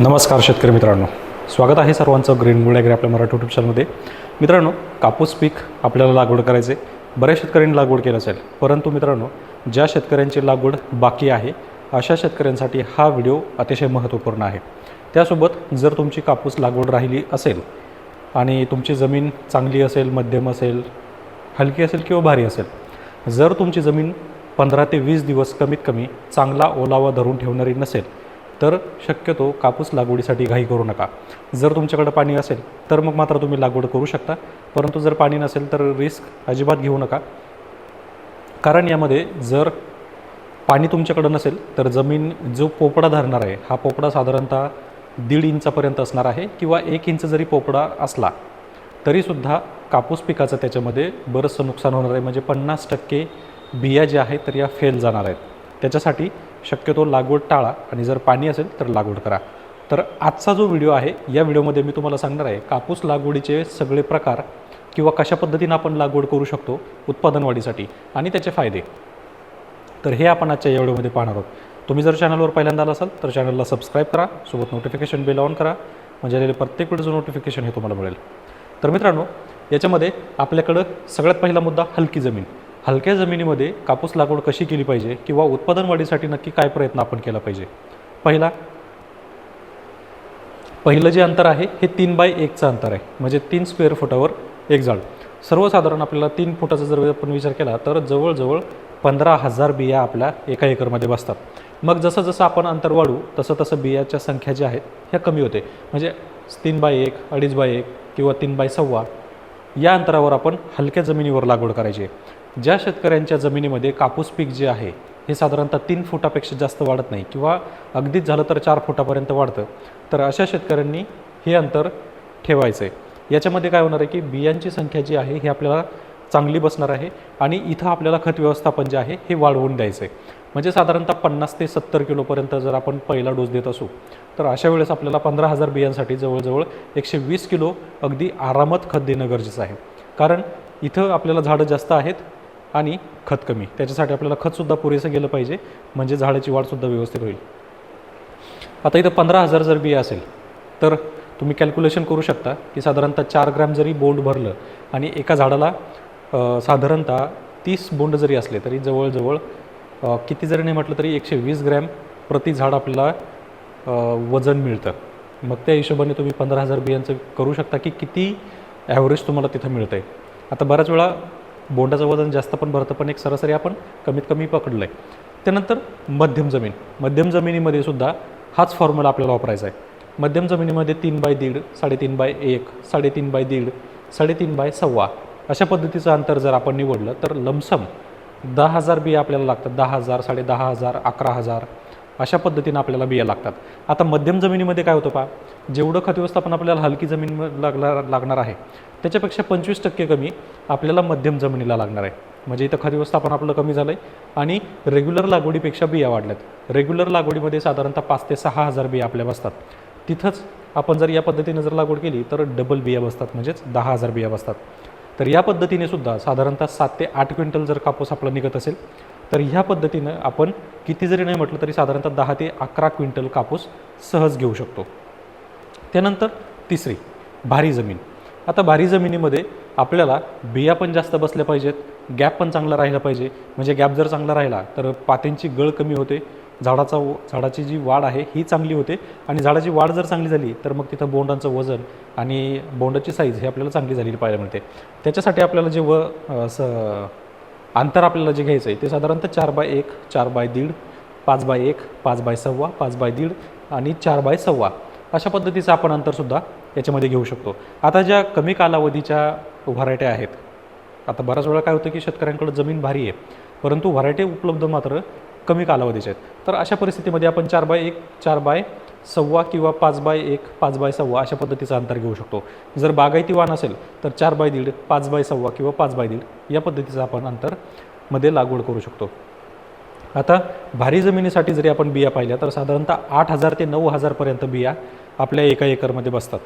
नमस्कार शेतकरी मित्रांनो. स्वागत आहे सर्वांचं ग्रीन मुळेगरे आपल्या मराठी यूट्यूब चॅनलमध्ये मित्रांनो कापूस पीक आपल्याला लागवड करायचे बऱ्याच शेतकऱ्यांनी लागवड केलं असेल. परंतु मित्रांनो ज्या शेतकऱ्यांची लागवड बाकी आहे अशा शेतकऱ्यांसाठी हा व्हिडिओ अतिशय महत्त्वपूर्ण आहे. त्यासोबत जर तुमची कापूस लागवड राहिली असेल आणि तुमची जमीन चांगली असेल मध्यम असेल हलकी असेल किंवा भारी असेल जर तुमची जमीन पंधरा ते वीस दिवस कमीत कमी चांगला ओलावा धरून ठेवणारी नसेल तर शक्यतो कापूस लागवडीसाठी घाई करू नका. जर तुमच्याकडं पाणी असेल तर मग मात्र तुम्ही लागवड करू शकता. परंतु जर पाणी नसेल तर रिस्क अजिबात घेऊ नका. कारण यामध्ये जर पाणी तुमच्याकडं नसेल तर जमीन जो पोपडा धरणार आहे हा पोपडा साधारणतः दीड इंचापर्यंत असणार आहे किंवा एक इंच जरी पोपडा असला तरीसुद्धा कापूस पिकाचं त्याच्यामध्ये बरंचसं नुकसान होणार आहे. म्हणजे पन्नास टक्के बिया ज्या आहेत तर या फेल जाणार आहेत. त्याच्यासाठी शक्यतो लागवड टाळा आणि जर पाणी असेल तर लागवड करा. तर आजचा जो व्हिडिओ आहे या व्हिडिओमध्ये मी तुम्हाला सांगणार आहे कापूस लागवडीचे सगळे प्रकार किंवा कशा पद्धतीनं आपण लागवड करू शकतो उत्पादन वाढीसाठी आणि त्याचे फायदे. तर हे आपण आजच्या या व्हिडिओमध्ये पाहणार आहोत. तुम्ही जर चॅनलवर पहिल्यांदा आला असाल तर चॅनलला सबस्क्राईब करा सोबत नोटिफिकेशन बेल ऑन करा म्हणजे आलेले प्रत्येक वेळेचं नोटिफिकेशन हे तुम्हाला मिळेल. तर मित्रांनो याच्यामध्ये आपल्याकडं सगळ्यात पहिला मुद्दा हलकी जमीन. हलक्या जमिनीमध्ये कापूस लागवड कशी केली पाहिजे किंवा उत्पादन वाढीसाठी नक्की काय प्रयत्न आपण केला पाहिजे? पहिला पहिलं जे अंतर आहे हे तीन बाय एकचं अंतर आहे. म्हणजे तीन स्क्वेअर फुटावर एक झाड. सर्वसाधारण आपल्याला तीन फुटाचा जर आपण विचार केला तर जवळजवळ पंधरा हजार बिया आपल्या एका एकरमध्ये बसतात. मग जसं जसं आपण अंतर वाढू तसं तसं बियाच्या संख्या ज्या आहेत ह्या कमी होते. म्हणजे तीन बाय एक अडीच बाय एक किंवा तीन बाय सव्वा या अंतरावर आपण हलक्या जमिनीवर लागवड करायची आहे. ज्या शेतकऱ्यांच्या जमिनीमध्ये कापूस पीक जे आहे हे साधारणतः तीन फुटापेक्षा जास्त वाढत नाही किंवा अगदीच झालं तर चार फुटापर्यंत वाढतं. तर अशा शेतकऱ्यांनी हे अंतर ठेवायचं आहे याच्यामध्ये काय होणार आहे की बियांची संख्या जी आहे ही आपल्याला चांगली बसणार आहे आणि इथं आपल्याला खत व्यवस्थापन जे आहे हे वाढवून द्यायचं आहे म्हणजे साधारणतः पन्नास ते सत्तर किलोपर्यंत जर आपण पहिला डोस देत असू तर अशा वेळेस आपल्याला पंधरा हजार बियांसाठी जवळजवळ एकशे वीस किलो अगदी आरामात खत देणं गरजेचं आहे. कारण इथं आपल्याला झाडं जास्त आहेत आणि खत कमी. त्याच्यासाठी आपल्याला खतसुद्धा पुरेसं गेलं पाहिजे. म्हणजे झाडाची वाढसुद्धा व्यवस्थित होईल. आता इथं पंधरा हजार जर बिया असेल तर तुम्ही कॅल्क्युलेशन करू शकता की साधारणतः चार ग्रॅम जरी बोंड भरलं आणि एका झाडाला साधारणतः तीस बोंड जरी असले तरी जवळजवळ किती जरी नाही म्हटलं तरी एकशे वीस ग्रॅम प्रति झाड आपल्याला वजन मिळतं. मग त्या हिशोबाने तुम्ही पंधरा हजार बियांचं करू शकता की किती ॲव्हरेज तुम्हाला तिथं मिळतं आहे आता बऱ्याच वेळा बोंडाचं वजन जास्त पण भरतं पण एक सरासरी आपण कमीत कमी पकडलं आहे त्यानंतर मध्यम जमीन. मध्यम जमिनीमध्ये सुद्धा हाच फॉर्म्युला आपल्याला वापरायचा आहे. मध्यम जमिनीमध्ये तीन बाय दीड साडेतीन बाय एक साडेतीन बाय दीड साडेतीन बाय सव्वा अशा पद्धतीचं अंतर जर आपण निवडलं तर लमसम दहा हजार बिया आपल्याला लागतात. दहा हजार साडे दहा हजार अकरा हजार अशा पद्धतीनं आपल्याला बिया लागतात. आता मध्यम जमिनीमध्ये काय होतं पा जेवढं खत व्यवस्थापन आपल्याला हलकी जमीन लागला लागणार आहे त्याच्यापेक्षा पंचवीस टक्के कमी आपल्याला मध्यम जमिनीला लागणार आहे. म्हणजे इथं खत व्यवस्थापन आपलं कमी झालं आहे आणि रेग्युलर लागवडीपेक्षा बिया वाढल्यात. रेग्युलर लागवडीमध्ये साधारणतः पाच ते सहा हजार बिया आपल्या बसतात. तिथंच आपण जर या पद्धतीनं जर लागवड केली तर डबल बिया बसतात म्हणजेच दहा हजार बिया बसतात. तर या पद्धतीने सुद्धा साधारणतः सात ते आठ क्विंटल जर कापूस आपला निघत असेल तर ह्या पद्धतीनं आपण किती जरी नाही म्हटलं तरी साधारणतः दहा ते अकरा क्विंटल कापूस सहज घेऊ शकतो. त्यानंतर तिसरी भारी जमीन. आता भारी जमिनीमध्ये आपल्याला बिया पण जास्त बसल्या पाहिजेत गॅप पण चांगला राहिला पाहिजे. म्हणजे गॅप जर चांगला राहिला तर पात्यांची गळ कमी होते झाडाचा झाडाची जी वाढ आहे ही चांगली होते. आणि झाडाची वाढ जर चांगली झाली तर मग तिथं बोंडांचं वजन आणि बोंडाची साईज हे आपल्याला चांगली झालेली पाहायला मिळते. त्याच्यासाठी आपल्याला जे व स अंतर आपल्याला जे घ्यायचं आहे ते साधारणतः चार बाय एक चार बाय दीड पाच बाय एक पाच बाय सव्वा पाच बाय दीड आणि चार बाय सव्वा. अशा पद्धतीचं आपण अंतरसुद्धा याच्यामध्ये घेऊ शकतो. आता ज्या कमी कालावधीच्या व्हरायट्या आहेत आता बऱ्याच वेळा काय होतं की शेतकऱ्यांकडे जमीन भारी आहे परंतु व्हरायटी उपलब्ध मात्र कमी कालावधीचे आहेत. तर अशा परिस्थितीमध्ये आपण चार बाय एक चार बाय सव्वा किंवा पाच बाय एक पाच बाय सव्वा अशा पद्धतीचा अंतर घेऊ शकतो. जर बागायती वाण असेल तर चार बाय दीड पाच बाय सव्वा किंवा पाच बाय दीड या पद्धतीचं आपण अंतरमध्ये लागवड करू शकतो. आता भारी जमिनीसाठी जरी आपण बिया पाहिल्या तर साधारणतः आठ हजार ते नऊ हजारपर्यंत बिया आपल्या एका एकरमध्ये बसतात.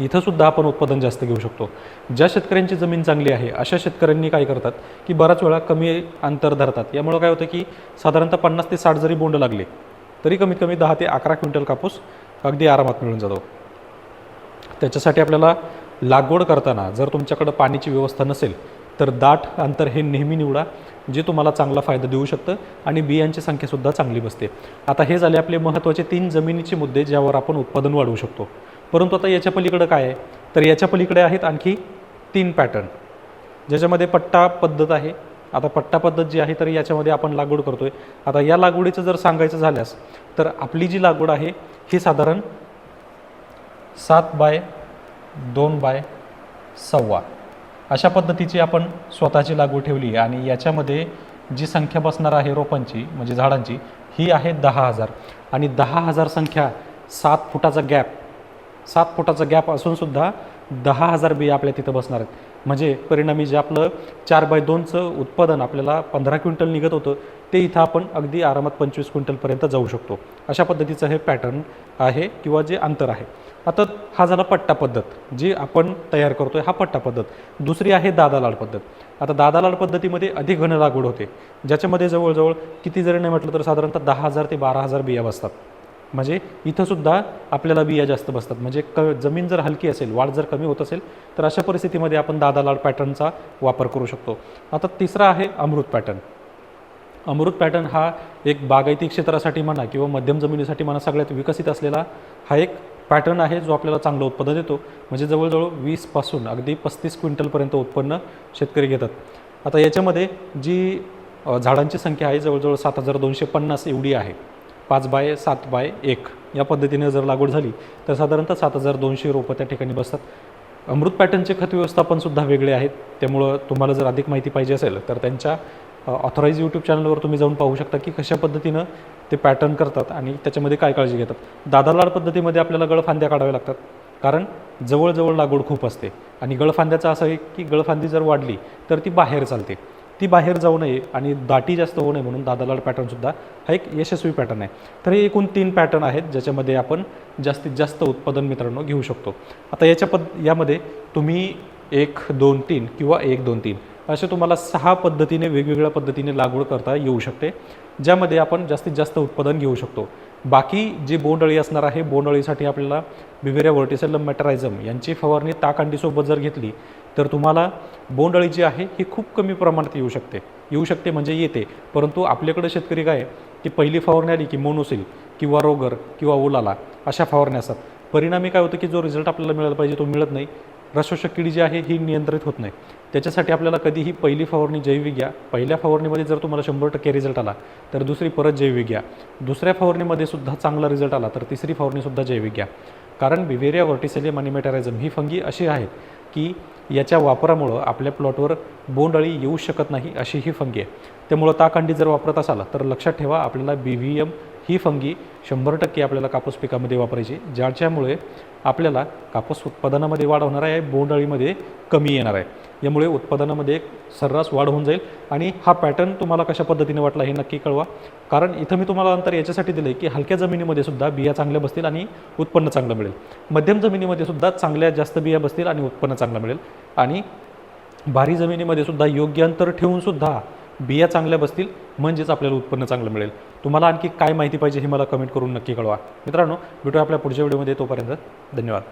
इथं सुद्धा आपण उत्पादन जास्त घेऊ शकतो. ज्या शेतकऱ्यांची जमीन चांगली आहे अशा शेतकऱ्यांनी काय करतात की बराच वेळा कमी अंतर धरतात. यामुळं काय होतं की साधारणतः पन्नास ते साठ जरी बोंड लागले तरी कमीत कमी दहा ते अकरा क्विंटल कापूस अगदी आरामात मिळून जातो. त्याच्यासाठी आपल्याला लागवड करताना जर तुमच्याकडं पाण्याची व्यवस्था नसेल तर दाट अंतर हे नेहमी निवडा जे तुम्हाला चांगला फायदा देऊ शकतं आणि बियांची संख्यासुद्धा चांगली बसते. आता हे झाले आपले महत्त्वाचे तीन जमिनीचे मुद्दे ज्यावर आपण उत्पादन वाढवू शकतो. परंतु आता याच्या पलीकडं काय आहे? तर याच्या पलीकडे आहेत आणखी तीन पॅटर्न. ज्याच्यामध्ये पट्टा पद्धत आहे. आता पट्टा पद्धत जी आहे तर याच्यामध्ये आपण लागवड करतो आहे आता या लागवडीचं जर सांगायचं झाल्यास तर आपली जी लागवड आहे ही साधारण सात बाय दोन बाय सव्वा. अशा पद्धतीची आपण स्वतःची लागवड ठेवली आणि याच्यामध्ये जी संख्या बसणार आहे रोपांची म्हणजे झाडांची ही आहे दहा हजार. आणि दहा हजार संख्या सात फुटाचा गॅप सात फुटाचा गॅप असूनसुद्धा दहा हजार बिया आपल्या तिथं बसणार आहेत. म्हणजे परिणामी जे आपलं चार बाय दोनचं उत्पादन आपल्याला पंधरा क्विंटल निघत होतं ते इथं आपण अगदी आरामात पंचवीस क्विंटलपर्यंत जाऊ शकतो. अशा पद्धतीचं हे पॅटर्न आहे किंवा जे अंतर आहे. आता हा झाला पट्टा पद्धत. जी आपण तयार करतो आहे हा पट्टा पद्धत. दुसरी आहे दादा लाड पद्धत. आता दादा लाड पद्धतीमध्ये अधिक घन लागवड होते. ज्याच्यामध्ये जवळजवळ किती जरी नाही म्हटलं तर साधारणतः दहा हजार ते बारा हजार बिया बसतात. म्हणजे इथंसुद्धा आपल्याला बिया जास्त बसतात. म्हणजे क जमीन जर हलकी असेल वाढ जर कमी होत असेल तर अशा परिस्थितीमध्ये आपण दादा लाड पॅटर्नचा वापर करू शकतो. आता तिसरा आहे अमृत पॅटर्न. अमृत पॅटर्न हा एक बागायती क्षेत्रासाठी म्हणा किंवा मध्यम जमिनीसाठी म्हणा सगळ्यात विकसित असलेला हा एक पॅटर्न आहे जो आपल्याला चांगलं उत्पादन देतो. म्हणजे जवळजवळ वीसपासून अगदी पस्तीस क्विंटलपर्यंत उत्पन्न शेतकरी घेतात. आता याच्यामध्ये जी झाडांची संख्या आहे जवळजवळ सात हजार दोनशे पन्नास एवढी आहे. पाच बाय सात बाय एक. या पद्धतीने जर लागवड झाली तर साधारणतः सात हजार दोनशे रोपं त्या ठिकाणी बसतात. अमृत पॅटर्नचे खत व्यवस्थापनसुद्धा वेगळे आहेत. त्यामुळं तुम्हाला जर अधिक माहिती पाहिजे असेल तर त्यांच्या ऑथराईज यूट्यूब चॅनलवर तुम्ही जाऊन पाहू शकता की कशा पद्धतीनं ते पॅटर्न करतात आणि त्याच्यामध्ये काय काळजी घेतात. दादालाड पद्धतीमध्ये आपल्याला गळफांद्या काढाव्या लागतात. कारण जवळजवळ लागवड खूप असते. आणि गळफांद्याचं असं आहे की गळफांदी जर वाढली तर ती बाहेर चालते. ती बाहेर जाऊ नये आणि दाटी जास्त होऊ नये म्हणून दादालाड पॅटर्नसुद्धा हा एक यशस्वी पॅटर्न आहे. तर हे एकूण तीन पॅटर्न आहेत ज्याच्यामध्ये आपण जास्तीत जास्त उत्पादन मित्रांनो घेऊ शकतो. आता याच्या पद यामध्ये तुम्ही एक दोन तीन किंवा एक दोन तीन असे तुम्हाला सहा पद्धतीने वेगवेगळ्या पद्धतीने लागवड करता येऊ शकते ज्यामध्ये आपण जास्तीत जास्त उत्पादन घेऊ शकतो. बाकी जी बोंडअळी असणार आहे बोंडअळीसाठी आपल्याला बिवेरिया व्हर्टिसेलम मॅटरायझम यांची फवारणी ताकांडीसोबत जर घेतली तर तुम्हाला बोंडअळी जी आहे ही खूप कमी प्रमाणात येऊ शकते. येऊ शकते म्हणजे येते परंतु आपल्याकडे शेतकरी काय की पहिली फवारणी आली की मोनोसिल किंवा रोगर किंवा ओलाला अशा फवारण्या असतात. परिणामी काय होतं की जो रिझल्ट आपल्याला मिळाला पाहिजे तो मिळत नाही. रसोषक किडी जी आहे ही नियंत्रित होत नाही. त्याच्यासाठी आपल्याला कधीही पहिली फवारणी जैविक घ्या. पहिल्या फवारणीमध्ये जर तुम्हाला शंभर टक्के रिझल्ट आला तर दुसरी परत जैविक घ्या. दुसऱ्या फवारणीमध्ये सुद्धा चांगला रिझल्ट आला तर तिसरी फवारणीसुद्धा जैविक घ्या. कारण बिवेरिया व्हर्टिसेलियम आणि मेटारायझम ही फंगी अशी आहेत की याच्या वापरामुळं आपल्या प्लॉटवर बोंडअळी येऊ शकत नाही अशी ही फंगी आहे. त्यामुळं ताकांडी जर वापरत असाल तर लक्षात ठेवा आपल्याला बी व्ही एम ही फंगी शंभर टक्के आपल्याला कापूस पिकामध्ये वापरायची ज्याच्यामुळे आपल्याला कापूस उत्पादनामध्ये वाढ होणार आहे बोंडअळीमध्ये कमी येणार आहे. यामुळे उत्पादनामध्ये एक सर्रास वाढ होऊन जाईल आणि हा पॅटर्न तुम्हाला कशा पद्धतीने वाटला हे नक्की कळवा. कारण इथं मी तुम्हाला अंतर याच्यासाठी दिलं आहे की हलक्या जमिनीमध्ये सुद्धा बिया चांगल्या बसतील आणि उत्पन्न चांगलं मिळेल. मध्यम जमिनीमध्ये सुद्धा चांगल्या जास्त बिया बसतील आणि उत्पन्न चांगलं मिळेल. आणि भारी जमिनीमध्ये सुद्धा योग्य अंतर ठेवून सुद्धा बिया चांगल्या बसतील म्हणजेच आपल्याला उत्पन्न चांगलं मिळेल. तुम्हाला आणखी काय माहिती पाहिजे हे मला कमेंट करून नक्की कळवा. मित्रांनो भेटूया आपल्या पुढच्या व्हिडिओमध्ये तोपर्यंत धन्यवाद.